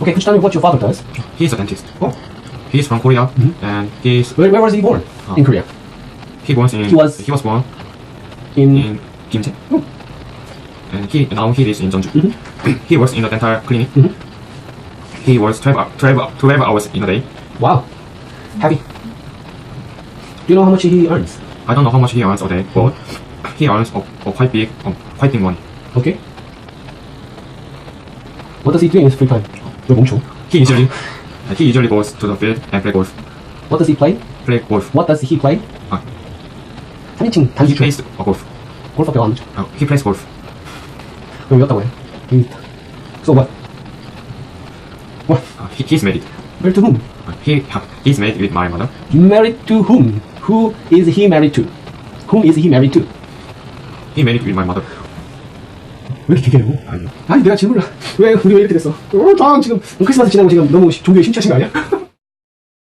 Okay, could you tell me what your father does? He's a dentist. Oh. He's from Korea, and he's Where, where was he born? Oh. In Korea. he was in He was- he was born In in Gimje, and he now he lives in Jeonju. Mm-hmm. He works in a dental clinic. He works 12, hou- 12, 12 hours in a day. wow, happy. Do you know how much he earns? I don't know how much he earns a day, but he earns a, a quite big, um, quite big money. Okay. What does he do in his free time? 왜 멈춰? He usually he usually goes to the field and play golf. What does he play? Play golf. What does he play? 아, 3인칭 he 단기초. plays a golf. 골프밖에 안 하죠. Uh, he plays golf. 그럼 외웠다고 해. 이- So what? What? Uh, he, he's married. Married to whom? Uh, he he's married with my mother. Married to whom? Who is he married to? Whom is he married to? He married with my mother. 왜 이렇게? 아니요. 아니 내가 질문을 왜 우리 왜 이렇게 됐어? 어, 다 지금 크리스마스 지나고 지금 너무 시- 종교에 심취하신 거 아니야?